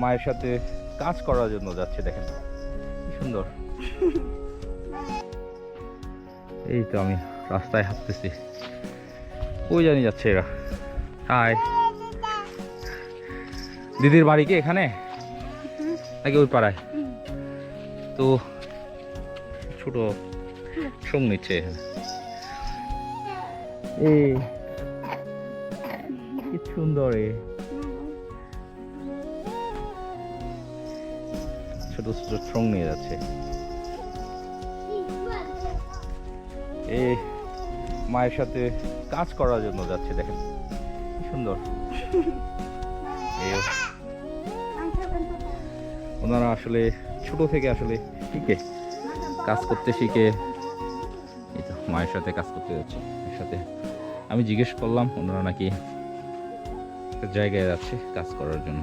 মায়ের সাথে কাজ করার জন্য যাচ্ছে, দেখেন। কি সুন্দর। এই তো আমি রাস্তায় হাঁটতেছি। ওই জানি যাচ্ছে এরা? হাই। দিদির বাড়ি কি এখানে? নাকি ওই পাড়ায়? তো ছোট সঙ্গ নিচ্ছে এখানে। এই, কি সুন্দর এ। ছোট ছোট সঙ্গ নিয়ে যাচ্ছে। এই মায়ের সাথে কাজ করার জন্য যাচ্ছে, দেখেন। সুন্দর। ওনারা আসলে ছোট থেকে আসলে শিখে, কাজ করতে শিখে। মায়ের সাথে কাজ করতে যাচ্ছে। সাথে আমি জিজ্ঞেস করলাম, ওনারা নাকি একটা জায়গায় যাচ্ছে কাজ করার জন্য।